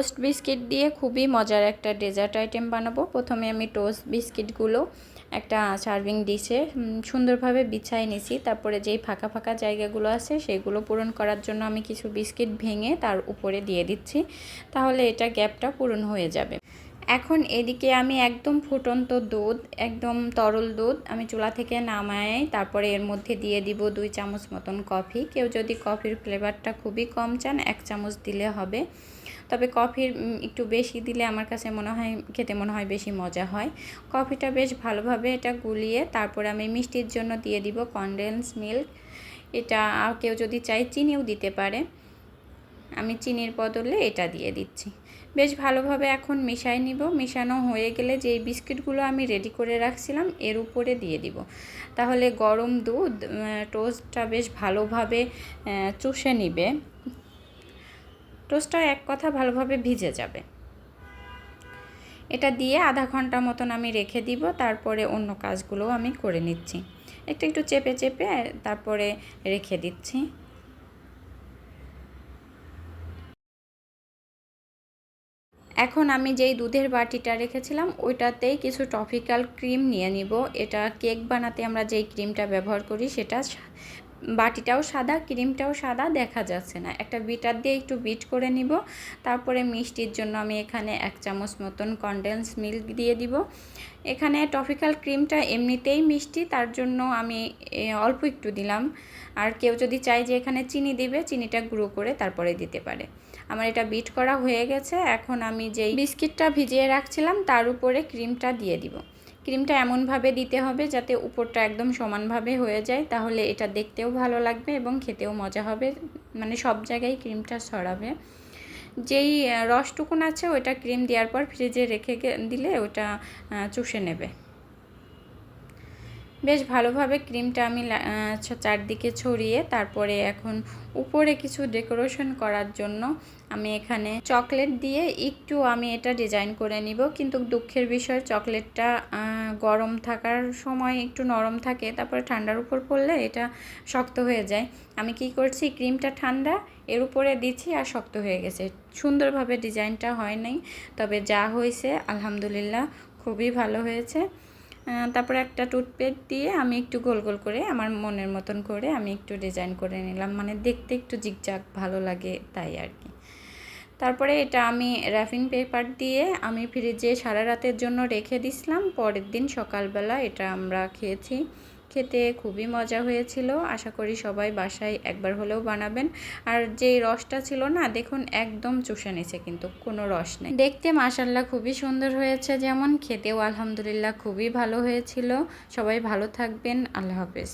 Toast biscuit দিয়ে খুবই মজার একটা ডেজার্ট আইটেম বানাবো। প্রথমে আমি টোস্ট বিস্কিটগুলো একটা সার্ভিং ডিশে সুন্দরভাবে বিছাই নিছি। তারপরে যেই ফাঁকা ফাঁকা জায়গাগুলো আছে, সেগুলো পূরণ করার জন্য আমি কিছু বিস্কিট ভেঙে তার উপরে দিয়ে দিচ্ছি। তাহলে এটা গ্যাপটা পূরণ হয়ে যাবে। এখন এদিকে আমি একদম ফুটন্ত দুধ, একদম তরল দুধ আমি চুলা থেকে নামাই তারপরে এর মধ্যে দিয়ে দিব দুই চামচ মতন কফি কেউ যদি কফির ফ্লেভারটা খুবই কম চান, এক চামচ দিলে হবে। তবে কফির একটু বেশি দিলে আমার কাছে মনে হয়, খেতে মনে হয় বেশি মজা হয়। কফিটা বেশ ভালোভাবে এটা গুলিয়ে তারপরে আমি মিষ্টির জন্য দিয়ে দিব কনডেন্স মিল্ক এটা কেউ যদি চাই চিনিও দিতে পারে। আমি চিনির বদলে এটা দিয়ে দিচ্ছি। বেশ ভালোভাবে এখন মিশাই নিব। মিশানো হয়ে গেলে যে বিস্কিটগুলো আমি রেডি করে রাখছিলাম, এর উপরে দিয়ে দিব। তাহলে গরম দুধ টোস্টটা বেশ ভালোভাবে চুষে নিবে। টোস্টটা এক কথা ভালোভাবে ভিজে যাবে। এটা দিয়ে আধা ঘণ্টা মতন আমি রেখে দিব, তারপরে অন্য কাজগুলোও আমি করে নিচ্ছি। একটু একটু চেপে চেপে তারপরে রেখে দিচ্ছি। এখন আমি যেই দুধের বাটিটা রেখেছিলাম, ওইটাতেই কিছু টপিক্যাল ক্রিম নিয়ে নিব। এটা কেক বানাতে আমরা যেই ক্রিমটা ব্যবহার করি, সেটা বাটিটাও সাদা, ক্রিমটাও সাদা, দেখা যাচ্ছে না। একটা বিটার দিয়ে একটু বিট করে নিব। তারপরে মিষ্টির জন্য আমি এখানে এক চামচ মতন কনডেন্স মিল্ক দিয়ে দিব। এখানে টপিক্যাল ক্রিমটা এমনিতেই মিষ্টি, তার জন্য আমি অল্প একটু দিলাম। আর কেউ যদি চাই যে এখানে চিনি দিবে, চিনিটা গুঁড়ো করে তারপরে দিতে পারে। আমার এটা বিট করা হয়ে গেছে। এখন আমি যেই বিস্কিটটা ভিজিয়ে রাখছিলাম, তার উপরে ক্রিমটা দিয়ে দিব। ক্রিমটা এমনভাবে দিতে হবে যাতে উপরটা একদম সমানভাবে হয়ে যায়, তাহলে এটা দেখতেও ভালো লাগবে এবং খেতেও মজা হবে। মানে সব জায়গায় ক্রিমটা ছড়াবে। যেই রসটুকুন আছে ওটা ক্রিম দেওয়ার পর ফ্রিজে রেখে দিলে ওটা চুষে নেবে। বেশ ভালোভাবে ক্রিমটা আমি চারদিকে ছড়িয়ে তারপরে এখন উপরে কিছু ডেকোরেশন করার জন্য আমি এখানে চকলেট দিয়ে একটু আমি এটা ডিজাইন করে নিব। কিন্তু দুঃখের বিষয়, চকলেটটা গরম থাকার সময় একটু নরম থাকে, তারপরে ঠান্ডার উপর পড়লে এটা শক্ত হয়ে যায়। আমি কি করছি, ক্রিমটা ঠান্ডা, এর উপরে দিচ্ছি আর শক্ত হয়ে গেছে। সুন্দরভাবে ডিজাইনটা হয় নাই, তবে যা হয়েছে, আলহামদুলিল্লাহ, খুবই ভালো হয়েছে। তারপরে একটা টুথপেস্ট দিয়ে আমি একটু গোল গোল করে আমার মনের মতন করে আমি একটু ডিজাইন করে নিলাম। মানে দেখতে একটু জিকজাক ভালো লাগে তাই আর কি। তারপরে এটা আমি র্যাফিং পেপার দিয়ে আমি ফ্রিজে সারা রাতের জন্য রেখে দিছিলাম। পরের দিন সকালবেলা এটা আমরা খেয়েছি। খেতে খুবই মজা হয়েছিল। আশা করি সবাই বাসায় একবার হলেও বানাবেন। আর যেই রসটা ছিল না, দেখুন একদম চুষে নিছে কিন্তু, কোনো রস নেই। দেখতে মাসাল্লাহ খুবই সুন্দর হয়েছে যেমন, খেতেও আলহামদুলিল্লাহ খুবই ভালো হয়েছিল। সবাই ভালো থাকবেন, আল্লাহ হাফেজ।